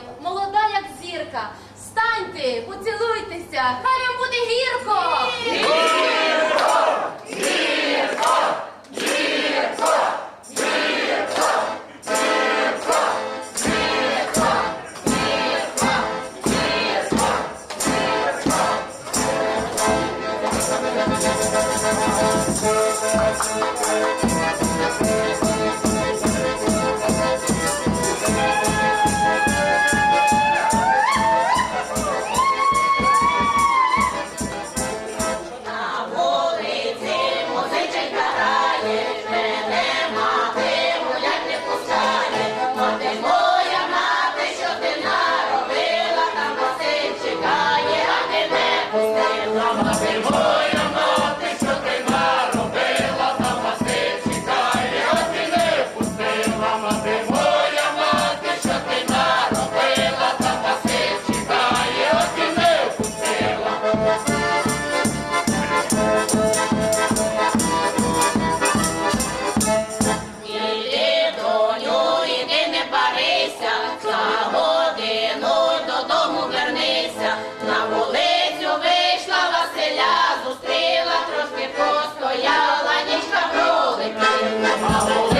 років, молода, як зірка. Станьте, поцілуйтеся, хай вам буде гірко! Гірко! Гірко! Гірко! Гірко! Гірко! Гірко! Гірко! Опустила, трошки постояла, нічка пролетіла.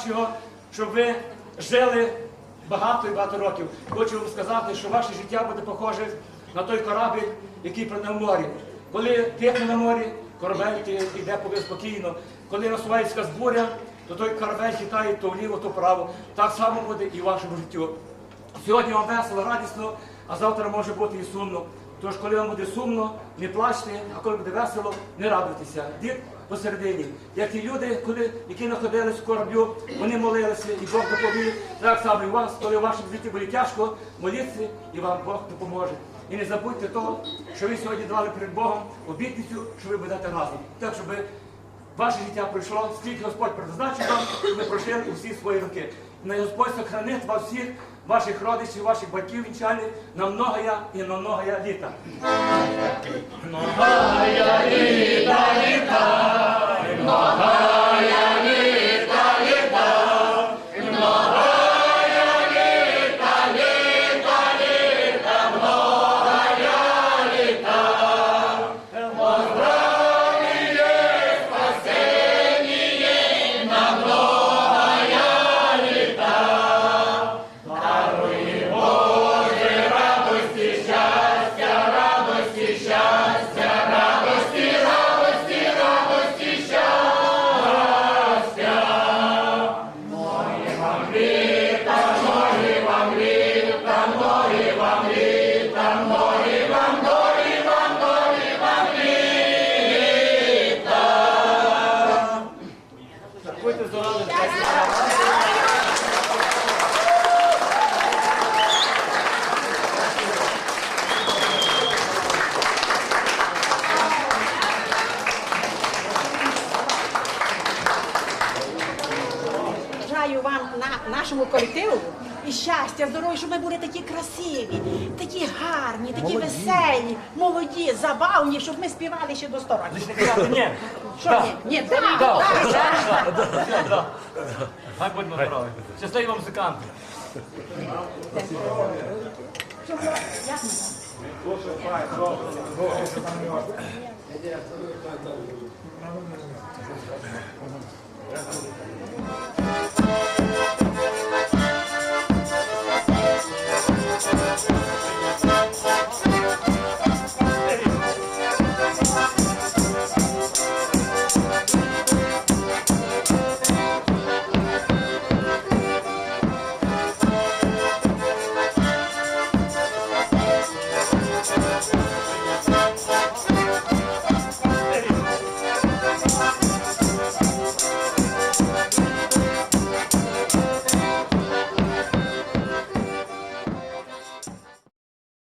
побажав його, щоб ви жили багато і багато років. Хочу вам сказати, що ваше життя буде похоже на той корабель, який прийде в морі. Коли тихо на морі, корабель йде поки спокійно. Коли насувається збуря, то той корабель літає то вліво, то вправо. Так само буде і в вашому життю. Сьогодні вам весело, радісно, а завтра може бути і сумно. Тож, коли вам буде сумно, не плачте, а коли буде весело, не радуйтеся. Дід посередині. Як і люди, коли, які знаходились в кораблю, вони молилися, і Бог допоміг. Так само і вам, коли у вашому житті буде тяжко, моліться, і вам Бог допоможе. І не забудьте того, що ви сьогодні давали перед Богом обітницю, що ви будете разом. Так, щоб ваше життя пройшло, скільки Господь призначив вам, щоб ви пройшли усі свої роки. На Господь сохранить вас всіх ваших родичів, ваших батьків вінчальних на многоя і на многоя літа. Многоя літа, літа, многоя нашому колективу. І щастя, здоров'я, щоб ми були такі красиві, такі гарні, такі веселі, молоді, забавні, щоб ми співали ще до 100 років. Ні. Що ні? Ні, так, так. да. Хай будемо здорові. Щасливі вам музиканти. Як ми? Ой,